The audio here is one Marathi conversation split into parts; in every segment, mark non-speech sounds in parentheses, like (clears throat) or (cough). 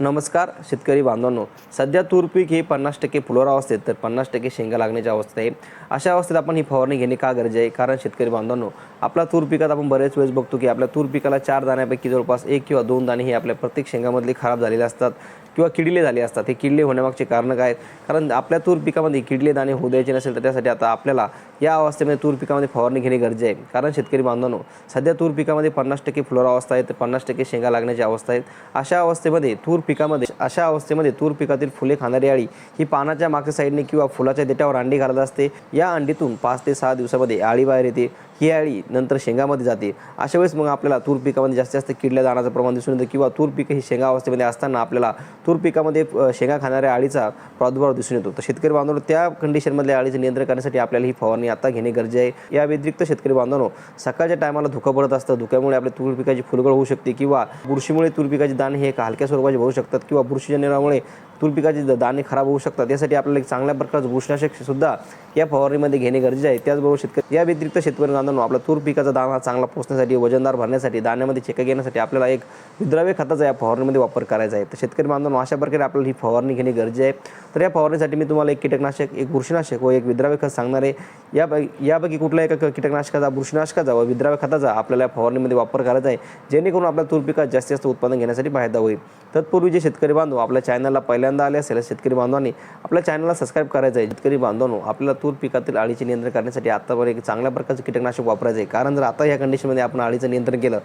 नमस्कार शेतकरी बांधवांनो. सध्या तूर पीक हे पन्नास टक्के फुलोर अवस्थेत तर पन्नास टक्के शेंगा लागण्याच्या अवस्थेत आहे. अशा अवस्थेत आपण ही फवारणी घेणे का गरजे आहे? कारण शेतकरी बांधवांनो आपला तूर पिकात आपण बरेच वेळेस बघतो की आपल्या तूर पिकाला चार दाण्यापैकी जवळपास एक किंवा दोन दाणे हे आपल्या प्रत्येक शेंगामधले खराब झालेले असतात किंवा किडले झाले असतात. हे किडले होण्यामागचे कारणं काय? आहेत? कारण आपल्या तूर पिकामध्ये किडले दाणे होऊ द्यायचे नसेल तर त्यासाठी आता आपल्याला या अवस्थेमध्ये तूर पिकामध्ये फवारणी घेणे गरजे आहे. कारण शेतकरी बांधवांनो सध्या तूर पिकामध्ये पन्नास टक्के फुलोरा अवस्था आहे तर पन्नास टक्के शेंगा लागण्याची अवस्था आहेत अशा अवस्थेमध्ये तूर पिकामध्ये अशा अवस्थेमध्ये तूर पिकातील फुले खाणारी अळी ही पानाच्या मागच्या साईडने किंवा फुलाच्या देठावर अंडी घालत असते. या अंडीतून पाच ते सहा दिवसामध्ये अळी बाहेर येते. ही अळी नंतर शेंगामध्ये जाते. अशा वेळेस मग आपल्याला तूर पिकामध्ये जास्तीत जास्त किडल्या जाण्याचं प्रमाण दिसून येतं किंवा तूर पीक ही शेंगा अवस्थेमध्ये असताना आपल्याला तूर पिकामध्ये शेंगा खाणाऱ्या अळीचा प्रादुर्भाव दिसून येतो. तर शेतकरी बांधवांनो त्या कंडिशनमधल्या अळीचं नियंत्रण करण्यासाठी आपल्याला ही फवारणी आता घेणे गरजे आहे. या व्यतिरिक्त शेतकरी बांधवांनो सकाळच्या टायमाला धुकं पडत असतं. धुक्यामुळे आपल्या तूर पिकाची फुलगळ होऊ शकते किंवा बुरशीमुळे तूर पिकाचे दाणे हे एक हलक्या स्वरूपाचे भरू शकतात किंवा बुरशीजन्यामुळे तूर पिकाचे दाणे खराब होऊ शकतात. यासाठी आपल्याला एक चांगल्या प्रकारचं बुरशीनाशक सुद्धा या फवारणीमध्ये घेणे गरजेचे आहे. त्याचबरोबर शेतकरी या व्यतिरिक्त शेतकरी बांधवांनो आपला तूर पिकाचा दाणा चांगला पोचण्यासाठी वजनदार भरण्यासाठी दाण्यामध्ये चेक घेण्यासाठी आपल्याला एक विद्राव्य खताचा या फवारणीमध्ये वापर करायचा आहे. तर शेतकरी बांधवांनो अशा प्रकारे आपल्याला ही फवारणी घेणे गरजेचे आहे. तर या फवारणीसाठी मी तुम्हाला एक कीटकनाशक एक बुरशीनाशक व एक विद्राव्य खत सांगणार आहे. यापैकी यापैकी कुठल्या एका कीटकनाशकाचा बुरशीनाशकाचा व विद्राव्य खताचा आपल्याला या फवारणीमध्ये वापर करायचा आहे. जेणेकरून आपल्या तूर पिकात जास्तीत जास्त उत्पादन घेण्यासाठी फायदा होईल. तत्पूर्वी जे शेतकरी बांधव आपल्या चॅनलला पहिल्यांदा आले असेल शेतकरी बांधवांनी आपल्या चॅनलला सबस्क्राईब करायचं आहे शेतकरी बांधवांनो आपल्याला तूर पिकातील अळीचे नियंत्रण करण्यासाठी आतापर्यंत एक चांगल्या प्रकारचं कीटकनाशक वापरायचं आहे कारण जर आता या कंडिशनमध्ये आपण अळीचं नियंत्रण केलं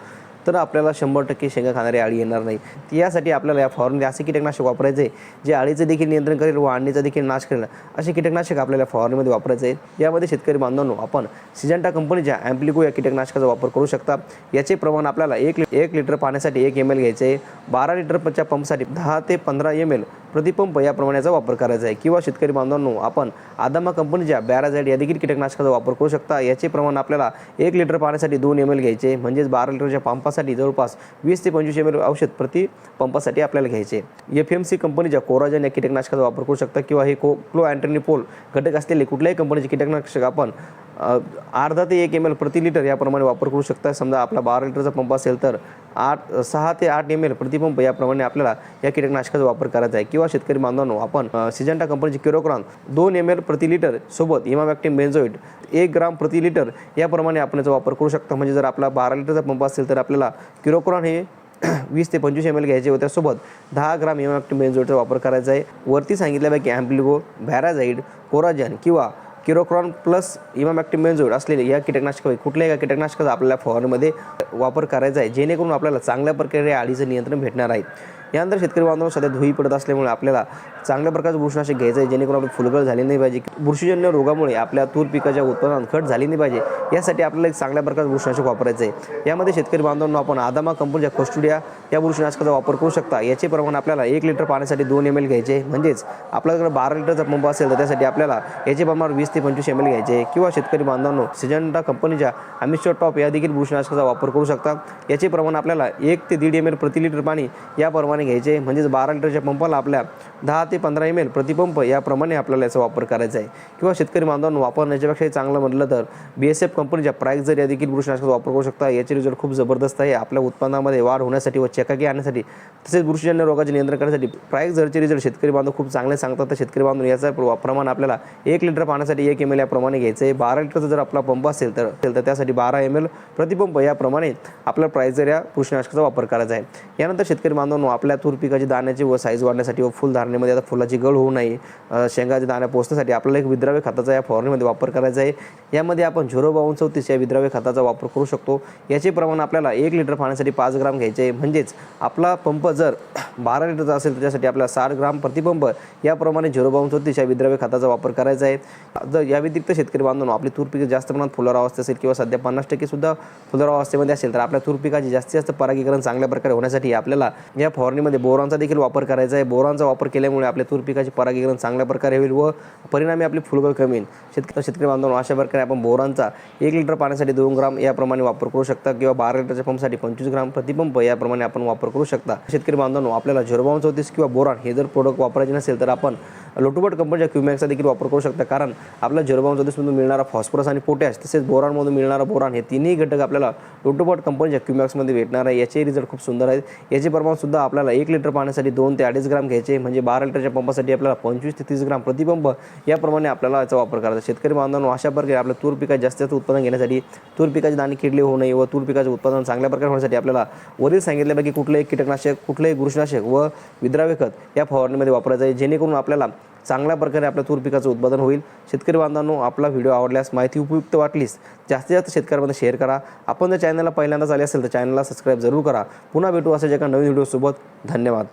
तर आपल्याला शंभर टक्के शेंगा खाणारी अळी येणार नाही. तर यासाठी आपल्याला या फवारणीमध्ये असे कीटकनाशक वापरायचे आहे जे अळीचं देखील नियंत्रण करेल व अंडीचा देखील नाश करेल. असे कीटकनाशक आपल्याला फवारणीमध्ये वापरायचे आहे यामध्ये शेतकरी बांधवांनो आपण सिजंटा कंपनीच्या ॲम्प्लिको या कीटकनाशकाचा वापर करू शकता. याचे प्रमाण आपल्याला एक लि एक लिटर पाण्यासाठी एक एम एल घ्यायचे आहे बारा लिटरच्या पंपसाठी दहा ते पंधरा एम एल प्रतिपंप या प्रमाणाचा वापर करायचा आहे. किंवा शेतकरी बांधवांनो आपण आदामा कंपनीच्या बॅराझाईड या देखील कीटकनाशकाचा वापर करू शकता. याचे प्रमाण आपल्याला एक लिटर पाण्यासाठी दोन एम एल घ्यायचे म्हणजेच बारा लिटरच्या पंपासाठी जवळपास वीस ते पंचवीस एम एल औषध प्रति पंपासाठी आपल्याला घ्यायचे. एफ एम सी कंपनीच्या कोराजन या कीटकनाशकाचा वापर करू शकता. किंवा हे को क्लो अँटोनिपोल घटक असलेले कुठल्याही कंपनीचे कीटकनाशक आपण अर्धा ते एक एम एल प्रति लिटर याप्रमाणे वापर करू शकता. समजा आपला बारा लिटरचा पंप असेल तर आठ सहा ते आठ एम एल प्रतिपंप याप्रमाणे आपल्याला या कीटकनाशकाचा वापर करायचा आहे. किंवा शेतकरी बांधवांनो आपण सिजंटा कंपनीची किरोक्रॉन दोन एम एल प्रति लिटर सोबत इमामॅक्टिन बेन्झोइड एक ग्राम प्रति लिटर याप्रमाणे आपण याचा वापर करू शकता. म्हणजे जर आपला बारा लिटरचा पंप असेल तर आपल्याला किरोक्रॉन हे (clears throat) वीस ते पंचवीस एम एल घ्यायचे व त्यासोबत दहा ग्राम इमामॅक्टिन बेन्झोइडचा वापर करायचा आहे. वरती सांगितल्यापैकी ॲम्प्लिगो व्हॅराझाईड कोराजन किंवा किरोक्रॉन प्लस इमामॅक्टिन बेन्झोइड असलेले या कीटकनाशक कुठल्याही एका कीटकनाशकाचा आपल्याला फवारणीमध्ये वापर करायचा आहे जेणेकरून आपल्याला चांगल्या प्रकारे अळीचं नियंत्रण भेटणार आहे. यानंतर शेतकरी बांधव सध्या धुई पडत असल्यामुळे आपल्याला चांगल्या प्रकारचं बुरशीनाशक घ्यायचं आहे जेणेकरून आपली फुलगळ झाली नाही पाहिजे. बुरशीजन्य रोगामुळे आपल्या तूर पिकाच्या उत्पादनात घट झाली नाही पाहिजे. यासाठी आपल्याला एक चांगल्या प्रकारचं बुरशीनाशक वापरायचं आहे. यामध्ये शेतकरी बांधवांना आपण आदामा कंपनीच्या कोस्टुडिया या बुरशीनाशकाचा वापर करू शकता. याचे प्रमाण आपल्याला एक लिटर पाण्यासाठी दोन एम एल घ्यायचे म्हणजेच आपल्याकडे बारा लिटरचा पंप असेल तर त्यासाठी आपल्याला याचे प्रमाण वीस ते पंचवीस एम एल घ्यायचे किंवा शेतकरी बांधवांनो सिजंटा कंपनीच्या अमिस्टर टॉप या देखील बुरशीनाशकाचा वापर करू शकता. याचे प्रमाण आपल्याला एक ते दीड एम एल प्रति लिटर पाणी याप्रमाणे घ्यायचे म्हणजेच बारा लिटरच्या पंपाला आपल्या दहा ते पंधरा एम एल प्रतिपंप याप्रमाणे आपल्याला याचा वापर करायचा आहे. किंवा शेतकरी बांधवांनो वापरण्याच्यापेक्षाही चांगलं म्हटलं तर बी एस एफ कंपनीच्या प्राईक्झर या देखील बुरशीनाशकाचा वापर करू शकता याचे रिझल्ट खूप जबरदस्त आहे. आपल्या उत्पन्नामध्ये वाढ होण्यासाठी व चकाकी आणण्यासाठी तसेच बुरशीजन्य रोगाचे नियंत्रण करण्यासाठी प्राईक्झरचे रिझल्ट शेतकरी बांधव खूप चांगले सांगतात. तर शेतकरी बांधव याचा प्र- प्रमाण आपल्याला एक लिटर पाण्यासाठी एक एम एल याप्रमाणे घ्यायचं आहे. बारा लिटरचा जर आपला पंप असेल तर असेल तर त्यासाठी बारा एम एल प्रतिपंप याप्रमाणे आपल्या प्राईझर या बुरशीनाशकाचा वापर करायचा आहे. यानंतर शेतकरी बांधवांनो आपल्या तूर पिकाची दाण्याची व साईज वाढण्यासाठी व फुल धारणेमध्ये आता फुलाची गळ होऊ नये शेंगाचे शेंगाच्या दाण्या पोचण्यासाठी आपल्याला एक विद्राव्य खताचा या फवारणीमध्ये वापर करायचा आहे. यामध्ये आपण झिरो बावन्न चौतीस या विद्राव्य खताचा वापर करू शकतो. याचे प्रमाण आपल्याला एक लिटर पाण्यासाठी पाच ग्राम घ्यायचे आहे. म्हणजेच आपला पंप जर (clears throat) बारा लिटरचा असेल त्याच्यासाठी आपल्याला साठ ग्राम प्रतिपंप याप्रमाणे झिरो बावन्न चौतीस या विद्राव्य खताचा वापर करायचा आहे. जर या व्यतिरिक्त शेतकरी बांधून आपली तूर पिकं जास्त प्रमाणात फुलर अवस्था असेल किंवा सध्या पन्नास टक्के सुद्धा फुलार अवस्थेमध्ये असेल तर आपल्या तूर पिकाची जास्तीत जास्त परागीकरण चांगल्या प्रकारे होण्यासाठी आपल्याला या फवारणीमध्ये बोरांचा देखील वापर करायचा आहे. बोरांचा वापर केल्यामुळे आपल्या तूर पिकाचे परागीकरण चांगल्या प्रकारे होईल व परिणामी आपली फुलगळ कमी येईल शेतकरी शेतकरी बांधवांनो अशा प्रकारे आपण बोरांचा एक लिटर पाण्यासाठी दोन ग्राम याप्रमाणे वापर करू शकता किंवा बारा लिटरच्या पंपसाठी पंचवीस ग्राम प्रतिपंप याप्रमाणे आपण वापर करू शकता. शेतकरी बांधवांनो आपल्याला झिरो चौतीस किंवा बोरान हे जर प्रोडक्ट वापरायचे नसेल तर आपण लोटोबट कंपनीच्या क्युमॅक्सचा देखील वापर करू शकता. कारण आपल्या झिरो चौतीसमधून मिळणारा फॉस्फरस आणि पोटॅश तसेच बोरानमधून मिळणारा बोरान हे तिन्ही घटक आपल्याला लोटोबट कंपनीच्या क्युमॅक्समध्ये भेटणार आहे. याचे रिझल्ट खूप सुंदर आहेत. याचे प्रमाण सुद्धा आपल्याला एक लिटर पाण्यासाठी दोन ते अडीच ग्राम घ्यायचे म्हणजे बारा लिटरच्या पंपासाठी आपल्याला पंचवीस ते तीस ग्राम प्रतिपंप याप्रमाणे आपल्याला याचा वापर करायचा शेतकरी बांधवांनो अशा प्रकारे आपल्या तूर पिकात जास्त जास्त उत्पादन घेण्यासाठी तूर पिकाचे दाणे किडले होऊ नये व तूर पिकाचे उत्पादन चांगल्या प्रकारे होण्यासाठी आपल्याला वरील सांगितल्यापैकी कुठलंही कीटकनाशक कुठलंही बुरशीनाशक व विद्राव्य खत या फवारणीमध्ये वापरायचं आहे. जेणेकरून आपल्याला चांगल्या प्रकारे आपल्या तूर पिकाचं उत्पादन होईल. शेतकरी बांधवांनो आपला व्हिडिओ आवडल्यास माहिती उपयुक्त वाटलीस जास्तीत जास्त शेतकऱ्यांमध्ये शेअर करा. आपण जर चॅनलला पहिल्यांदाच आले असेल तर चॅनलला सबस्क्राईब जरूर करा. पुन्हा भेटू असाच एका नवीन व्हिडिओसोबत धन्यवाद.